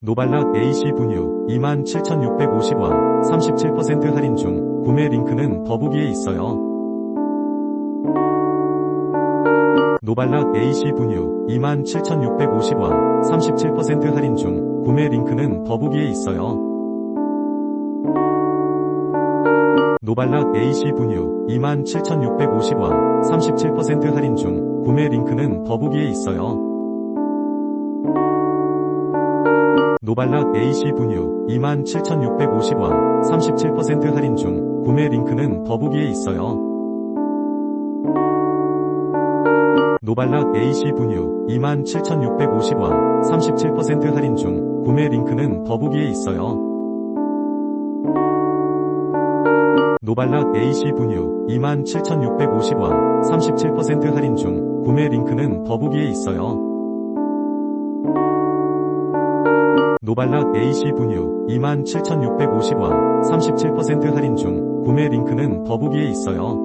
노발락 AC 분유 27,650원 37% 할인 중 구매 링크는 더보기에 있어요. 노발락 AC 분유 27,650원 37% 할인 중 구매 링크는 더보기에 있어요. 노발락 AC 분유 27,650원 37% 할인 중 구매 링크는 더보기에 있어요. 노발락 AC 분유 27,650원 37% 할인 중 구매 링크는 더보기에 있어요. 노발락 AC 분유 27,650원 37% 할인 중 구매 링크는 더보기에 있어요. 노발락 AC 분유 27,650원 37% 할인 중 구매 링크는 더보기에 있어요. 노발락 AC 분유 27,650원 37% 할인 중 구매 링크는 더보기에 있어요.